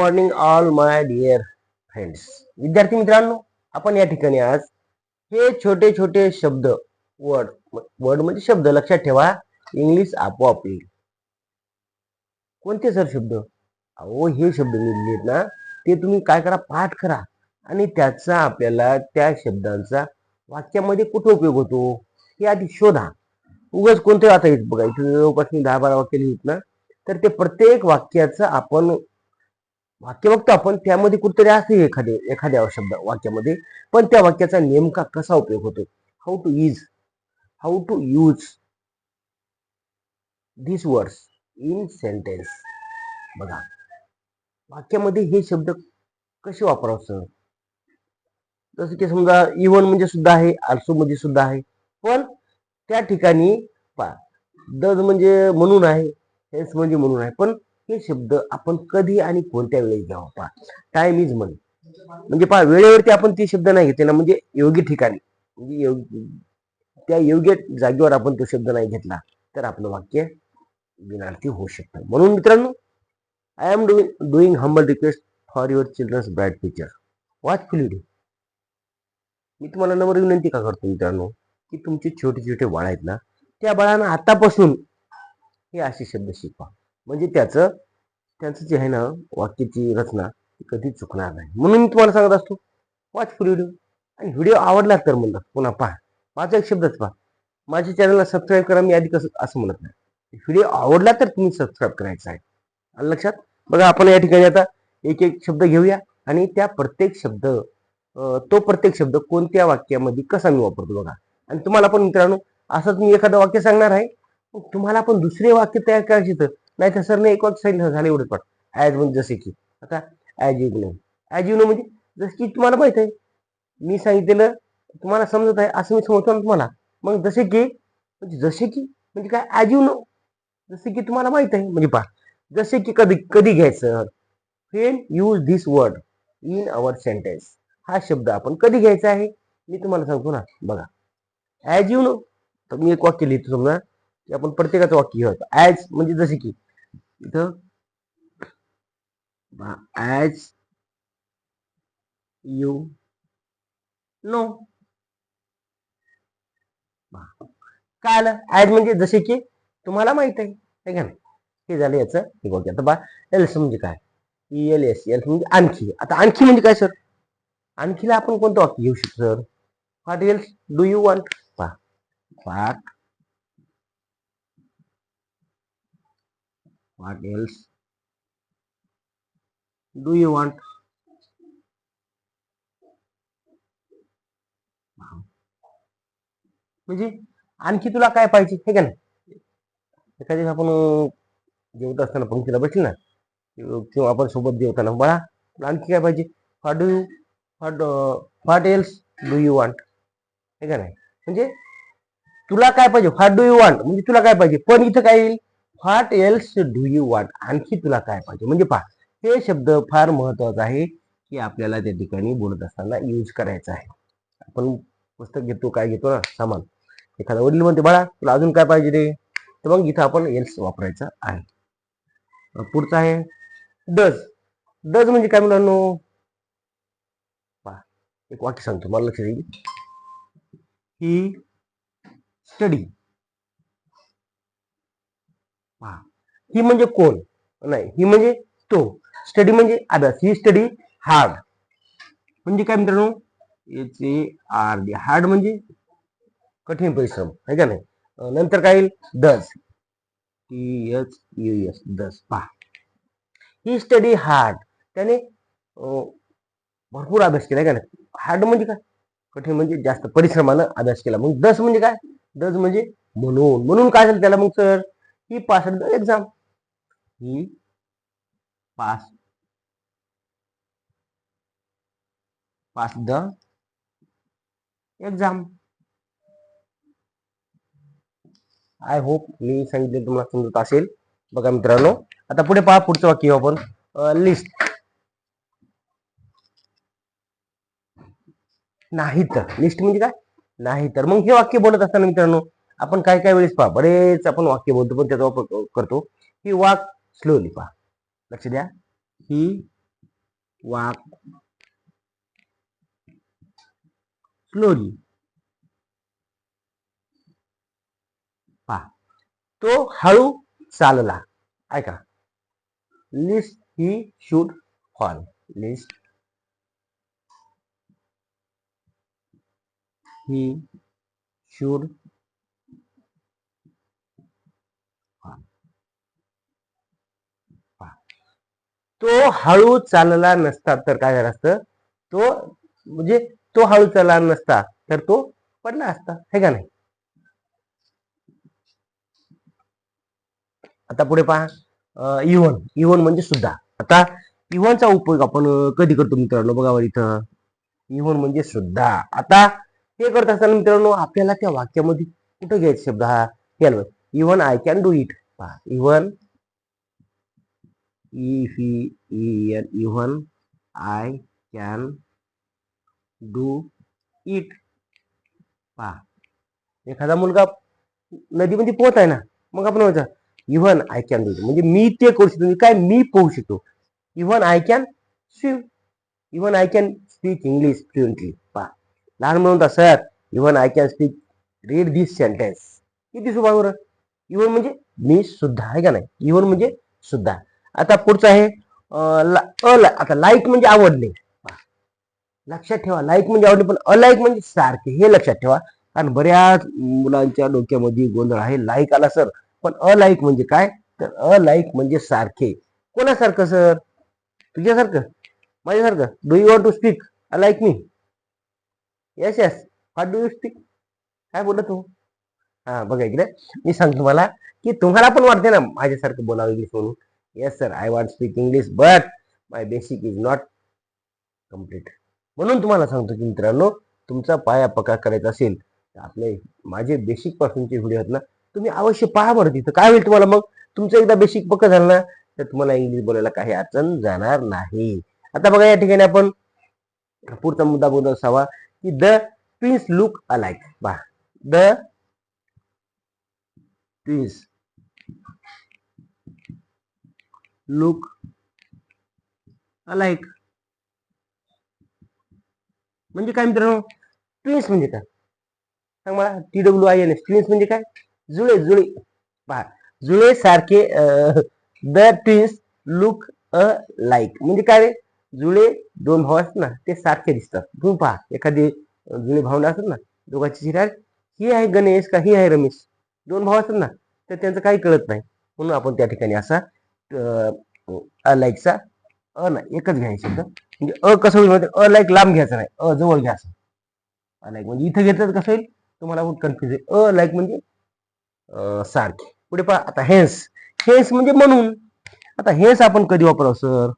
Morning all my dear friends विद्यार्थी मित्रांनो आपण या ठिकाणी आज हे छोटे छोटे शब्द वर्ड वर्ड म्हणजे शब्द लक्षात ठेवा. इंग्लिश आपोआप येईल. कोणते सर शब्द? अहो हे शब्द मी लिहिलेत ना ते तुम्ही काय करा? पाठ करा. आणि त्याचा आपल्याला त्या शब्दांचा वाक्यामध्ये कुठे उपयोग होतो हे आधी शोधा. उगाच कोणते आता येत बघा इथे जवळपास दहा बारा वाक्य लिहित ना तर ते प्रत्येक वाक्याचं आपण वाक्य बघतो आपण त्यामध्ये कुठतरी असते एखादे एखाद्या शब्द वाक्यामध्ये. पण त्या वाक्याचा नेमका कसा उपयोग होतो? How to is how to use this words in sentence बघा वाक्यामध्ये हे शब्द कसे वापरावं जसं की समजा इवन म्हणजे सुद्धा आहे आल्सो म्हणजे सुद्धा आहे. पण त्या ठिकाणी पा दज म्हणजे म्हणून आहे हेन्स म्हणजे म्हणून आहे. पण हे शब्द आपण कधी आणि कोणत्या वेळेस घ्यावा? पहा. टाइम इज मनी म्हणजे पहा वेळेवरती आपण ते शब्द नाही घेतले ना म्हणजे योग्य ठिकाणी. म्हणजे योग्य त्या योग्य जागेवर आपण तो शब्द नाही घेतला तर आपलं वाक्य विनार्थी होऊ शकतं. म्हणून मित्रांनो I am doing doing humble request for your childrens bright future watch full मी तुम्हाला नम्र विनंती का करतो मित्रांनो की तुमचे छोटे छोटे बाळ आहेत ना त्या बाळांना आतापासून हे असे शब्द शिकवा. म्हणजे त्याचं त्यांचं जे आहे ना वाक्याची रचना ती कधी चुकणार नाही. म्हणून मी तुम्हाला सांगत असतो वॉच फुल व्हिडिओ आणि व्हिडिओ आवडला तर म्हणलं पुन्हा पहा. माझा एक शब्दच पहा. माझ्या चॅनलला सबस्क्राईब करा मी आधी कसं असं म्हणत नाही. व्हिडिओ आवडला तर तुम्ही सबस्क्राईब करायचा आहे. आणि लक्षात बघा आपण या ठिकाणी आता एक एक शब्द घेऊया. आणि त्या प्रत्येक शब्द तो प्रत्येक शब्द कोणत्या वाक्यामध्ये कसा मी वापरतो बघा. आणि तुम्हाला पण मित्रांनो असंच मी एखादं वाक्य सांगणार आहे. मग तुम्हाला पण दुसरे वाक्य तयार करायचे तर नाही तर सरने एक वाक्य सांगितलं झालं एवढंच पण. ॲज म्हणजे जसे की आता as you know as you know म्हणजे जसं की तुम्हाला माहीत आहे मी सांगितलेलं तुम्हाला समजत आहे असं मी समजतो ना तुम्हाला. मग जसे की म्हणजे जसे की म्हणजे काय ॲज यू नो जसे की तुम्हाला माहीत आहे म्हणजे पहा. जसे की कधी कधी घ्यायचं? When use this word in our sentence हा शब्द आपण कधी घ्यायचा आहे? मी तुम्हाला सांगतो ना. बघा. ॲज यू नो तर मी एक वाक्य लिहितो समजा की आपण प्रत्येकाचं वाक्य घेऊया ॲज म्हणजे जसे की इथं ॲज यू नो काय आलं? ॲज म्हणजे जसे की तुम्हाला माहीत आहे. का नाही? हे झालं याचं. हे बघ आता बा एल्स म्हणजे काय? एल एस एल म्हणजे आणखी. आता आणखी म्हणजे काय सर आणखीला आपण कोणतं वाक्य घेऊ शकतो sir what else do you want पा what else do you want? म्हणजे आणखी तुला काय पाहिजे? हे का नाही एखाद्या आपण जेवत असताना पंक्तीला बसली ना किंवा आपण सोबत जेवताना बाळा आणखी काय पाहिजे? What do you what what else do you want हे का नाही म्हणजे तुला काय पाहिजे? व्हॉट डू यू वॉन्ट म्हणजे तुला काय पाहिजे? पण इथं काय येईल? What else do you want आणखी तुला काय पाहिजे? म्हणजे पहा हे शब्द फार महत्त्वाचा आहे की आपल्याला त्या ठिकाणी बोलत असताना यूज करायचा आहे. आपण पुस्तक घेतो काय घेतो ना सामान. एखादा वडील म्हणते बाळा तुला अजून काय पाहिजे रे? तर मग इथं आपण एल्स वापरायचा आहे. पुढचं आहे डज डज म्हणजे काय मुलांनो पहा एक वाक्य सांगतो मला लक्ष देईल ही स्टडी पहा ही म्हणजे कोण? नाही ही म्हणजे तो. स्टडी म्हणजे अभ्यास ही स्टडी हार्ड म्हणजे काय मित्रांनो? H A R D hard म्हणजे कठीण परिश्रम. आहे का नाही? नंतर काय येईल? दस टी एच यू एस दस पहा. ही स्टडी हार्ड त्याने भरपूर अभ्यास केला का नाही? हार्ड म्हणजे काय? कठीण म्हणजे जास्त परिश्रमानं अभ्यास केला. मग दस म्हणजे काय? दस म्हणजे म्हणून. म्हणून काय झालं त्याला मग sir He pass the exam. He pass Passed the exam. I hope मी सांगितले तुम्हाला समजत असेल. बघा मित्रांनो आता पुढे पहा पुढचं वाक्य आपण. लिस्ट नाही तर लिस्ट म्हणजे काय? नाही तर मग हे वाक्य बोलत असताना मित्रांनो आपण काय काय वेळेस पहा बरेच आपण वाक्य बोलतो पण त्याचा वापर करतो. ही वाक स्लोली पहा. लक्ष द्या. ही वाक स्लोली पहा. तो हळू चालला. ऐका. Lest he should fall lest he should तो हळू चालला नसता तर काय झालं असतं? तो म्हणजे तो हळू चालला नसता तर तो पडला असता. हे का नाही? आता पुढे पहा. इव्हन. इव्हन म्हणजे सुद्धा. आता इव्हनचा उपयोग आपण कधी करतो मित्रांनो? बघा बरं इथं. इव्हन म्हणजे सुद्धा. आता हे करत असताना मित्रांनो आपल्याला त्या वाक्यामध्ये कुठं घ्यायचा शब्द हा? याला even I can do it. पहा. Even if even I can do it. पा एखादा मुलगा नदीमध्ये पोहत आहे ना मग आपण म्हणतो इव्हन आय कॅन डू म्हणजे मी ते करू शकतो. म्हणजे काय? मी पोहू शकतो. Even I can swim even I can speak English fluently पहा. लहान मुलं म्हणतात sir even I can speak read this sentence किती सुभा बरं इव्हन म्हणजे मी सुद्धा आहे का नाही? इव्हन म्हणजे सुद्धा. आता पुढचं आहे अं, आता लाईक म्हणजे आवडले लक्षात ठेवा लाईक म्हणजे आवडले पण अलाईक म्हणजे सारखे हे लक्षात ठेवा. कारण बऱ्याच मुलांच्या डोक्यामध्ये गोंधळ आहे लाईक आला सर पण अलाईक म्हणजे काय? तर अलाईक म्हणजे सारखे. कोणासारखं सर तुझ्यासारखं? माझ्यासारखं? Do you want to speak alike me yes yes what do you speak काय बोलत तू? हा बघा इकडे. मी सांगतो तुम्हाला की तुम्हाला पण वाटते ना माझ्यासारखं बोलावं इंग्लिश म्हणून. Yes sir I want speak English but my basic is not complete म्हणून तुम्हाला सांगतो की मित्रांनो तुमचा पाया पक्का करायचा असेल तर आपले माझे बेसिक पासूनचे व्हिडिओ आहेत ना तुम्ही अवश्य पहा बरं तिथं. काय होईल तुम्हाला मग? तुमचं एकदा बेसिक पक्क झालं ना तर तुम्हाला इंग्लिश बोलायला काही अडचण जाणार नाही. आता बघा या ठिकाणी आपण पुढचा मुद्दा बोलत असावा की द ट्विन्स लुक अलाइक बा द ट्विन्स लुक alike. म्हणजे काय मित्रांनो? ट्विन्स म्हणजे काय? सांग मला. T W I N S twins म्हणजे काय? जुळे जुळे. पहा. जुळे सारखे the twins look alike म्हणजे काय रे? जुळे दोन भाऊ असतात ना ते सारखे दिसतात. तुम्ही पहा. एखादी जुळे भावना असतात ना दोघांची चिराग ही आहे गणेश का ही आहे रमेश? दोन भाऊ असतात ना तर त्यांचं काही कळत नाही. म्हणून आपण त्या ठिकाणी असा अलाईकचा अ नाही एकच घ्यायचं शब्द म्हणजे अ कसं होईल माहिती अ लाईक लांब घ्यायचा नाही. अ जवळ घ्यायचं अ म्हणजे इथं घेतलं तर कसं होईल? तुम्हाला कन्फ्युज आहे अ लाईक म्हणजे सारखे. पुढे पहा आता हेन्स हेन्स म्हणजे म्हणून. आता हेन्स आपण कधी वापरावं सर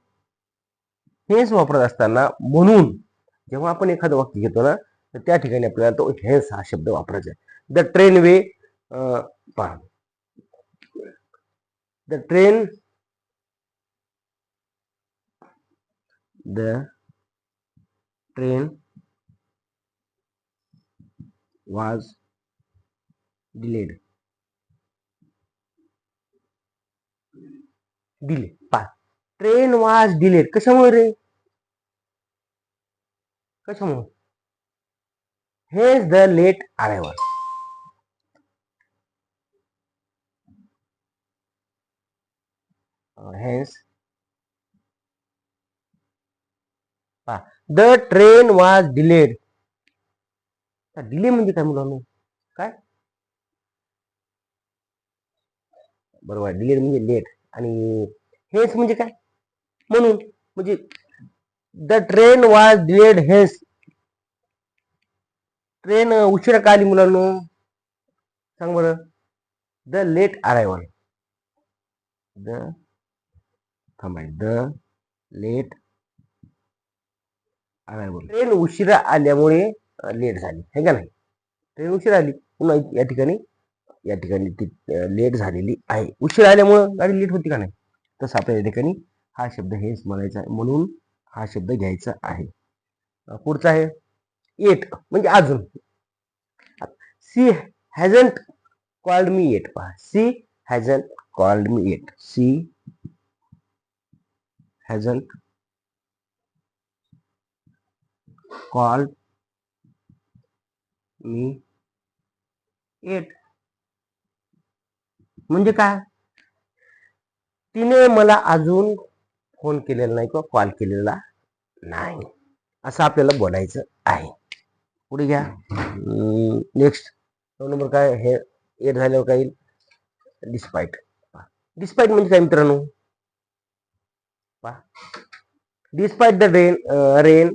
हेन्स वापरत असताना म्हणून. जेव्हा आपण एखादं वाक्य घेतो ना तर त्या ठिकाणी आपल्याला तो हेन्स हा शब्द वापरायचा आहे. द ट्रेन वे पहा. The train the train was delayed delay पा ट्रेन वाज डिलेड. कशामुळे रे? कशामुळे? Hence the late arrival hence the train was delayed delay म्हणजे काय मुलांनो काय? बरोबर डिलेड म्हणजे लेट आणि हेच म्हणजे काय? म्हणून म्हणजे the train was delayed hence train उशिरा का आली मुलांनो? सांग बरं. द लेट अरायवल द थांबाय द लेट ट्रेन उशिरा आल्यामुळे लेट झाली. हे का नाही? ट्रेन उशिरा आली. पुन्हा या ठिकाणी या ठिकाणी ती लेट झालेली आहे. उशिरा आल्यामुळं गाडी लेट होती का नाही? तसं आपल्या या ठिकाणी हा शब्द हेच म्हणायचा आहे म्हणून हा शब्द घ्यायचा आहे. पुढचा आहे. एट म्हणजे अजून. She hasn't called me yet पहा. She hasn't called me yet she hasn't call me yet म्हणजे काय? तिने मला अजून फोन केलेला नाही किंवा कॉल केलेला नाही. असं आपल्याला बोलायचं आहे. पुढे घ्या. नेक्स्ट दोन नंबर काय? हे एट झाल्यावर काय डिस्पाईट डिस्पाईट म्हणजे काय मित्रांनो? डिस्पाईट द रेन रेन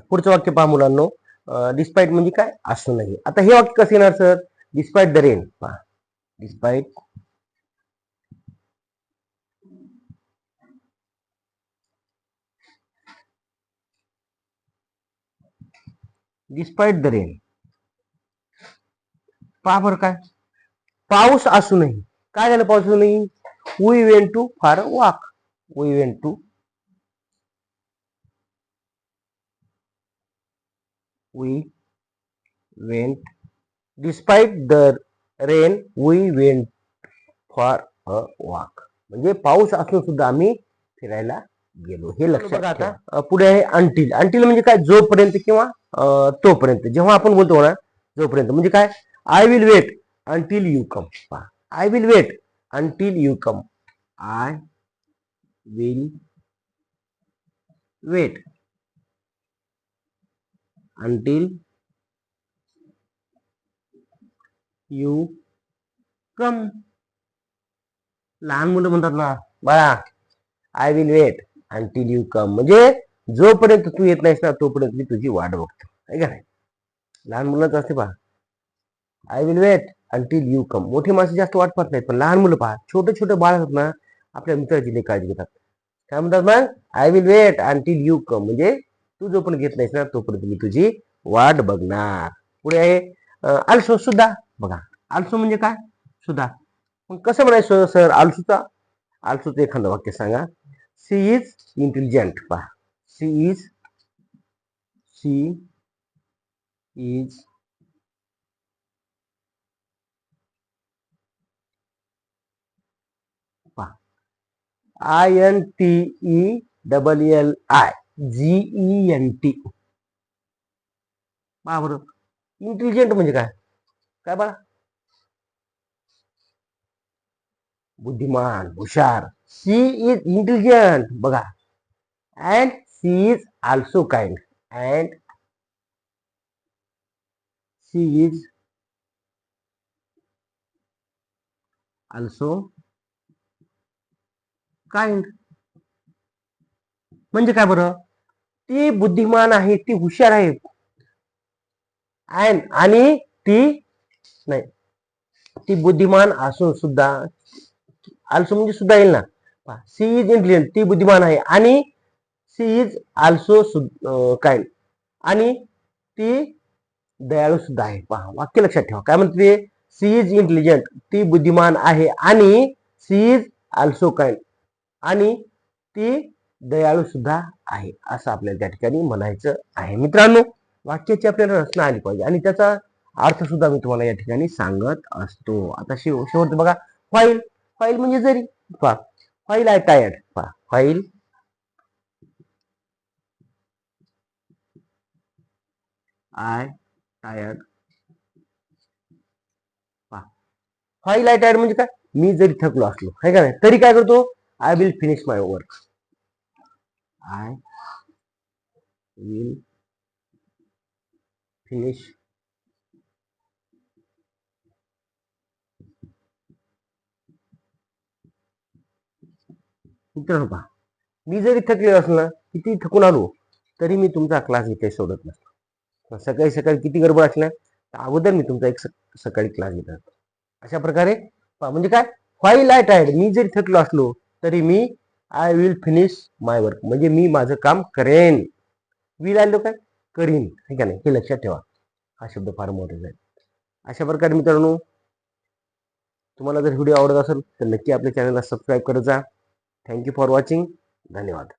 पुढचं वाक्य पहा मुलांनो. डिस्पाईट म्हणजे काय? असं नाही आता हे वाक्य कसं येणार सर डिस्पाईट द रेन पहा. डिस्पाईट डिस्पाईट द रेन पहा बरं काय. पाऊस असू नाही काय झालं पाऊस असूनही we went to for walk we went to we went despite the rain we went for a walk. म्हणजे पाऊस असून सुद्धा आम्ही फिरायला गेलो. हे लक्षात आता? पुढे आहे अंटील अंटील म्हणजे काय? जोपर्यंत किंवा तोपर्यंत. जेव्हा आपण बोलतो ना जोपर्यंत. म्हणजे काय? I will wait until you come I will wait until you come I will wait until you come. लहान मुलं म्हणतात ना बाळा I will wait until you come म्हणजे जोपर्यंत तू येत नाहीस ना तोपर्यंत मी तुझी वाट बघतो. आहे का नाही? लहान मुलांचं असते पहा. I will wait until you come मोठे माणसं जास्त वाट पाहत नाहीत पण लहान मुलं पहा. छोटे छोटे बाळ असतात ना आपल्या मित्राची काळजी घेतात. काय म्हणतात मग? I will wait until you come म्हणजे तू जो पण घेत नाहीस ना तोपर्यंत मी तुझी वाट बघणार. पुढे आहे आलसो सुद्धा. बघा आलसो म्हणजे काय? सुद्धा. मग कसं म्हणायचं सर आलसूचा? आलसूचं एखादं वाक्य सांगा. सी इज इंटेलिजंट पहा. सी इज सी इज पहा. I N T E double L I G E N T. बरं. इंटेलिजंट म्हणजे काय? काय बाळा? बुद्धिमान हुशार. सी इज इंटेलिजंट बघा. And she is also kind and she is also kind म्हणजे काय बरं? ती बुद्धिमान आहे ती हुशार आहे. अँड आणि ती नाही. ती बुद्धिमान असून सुद्धा आल्सो म्हणजे सुद्धा येईल ना? सी इज इंटेलिजंट ती बुद्धिमान आहे. आणि सी इज आल्सो काय? आणि ती दयाळू सुद्धा आहे. पहा वाक्य लक्षात ठेवा. काय म्हणते सी इज इंटेलिजंट ती बुद्धिमान आहे. आणि सी इज आल्सो काइंड आणि ती दयाळू सुद्धा आहे असं आपल्याला त्या ठिकाणी म्हणायचं आहे. मित्रांनो वाक्याची आपल्याला रचना आली पाहिजे आणि त्याचा अर्थ सुद्धा मी तुम्हाला या ठिकाणी सांगत असतो. आता शेव शेवट बघा. फाईल फाईल म्हणजे जरी पा फाईल आय टायर्ड पहा. फाईल आय टायर्ड पहा. फाईल आय टायर्ड म्हणजे काय? मी जरी थकलो असलो. आहे का नाही? तरी काय करतो? I will finish my work I will finish मित्रांनो हो पहा मी जरी थकलेलो असलो ना किती थकून आलो तरी मी तुमचा क्लास इथे सोडत नसतो. सकाळी सकाळी किती गडबड असल्या तर अगोदर मी तुमचा एक सकाळी क्लास घेत असतो अशा प्रकारे पहा, म्हणजे काय? व्हाईल आय टायर्ड मी जरी थकलो असलो तरी मी I will finish my work म्हणजे मी माझं काम करेन. विल आलो काय करीन. है का नाही? हे लक्षात ठेवा. हा शब्द फार महत्त्वाचा आहे. अशा प्रकारे मित्रांनो तुम्हाला जर व्हिडिओ आवडत असेल तर नक्की आपल्या चॅनलला सबस्क्राईब करत जा. थँक्यू फॉर वॉचिंग धन्यवाद.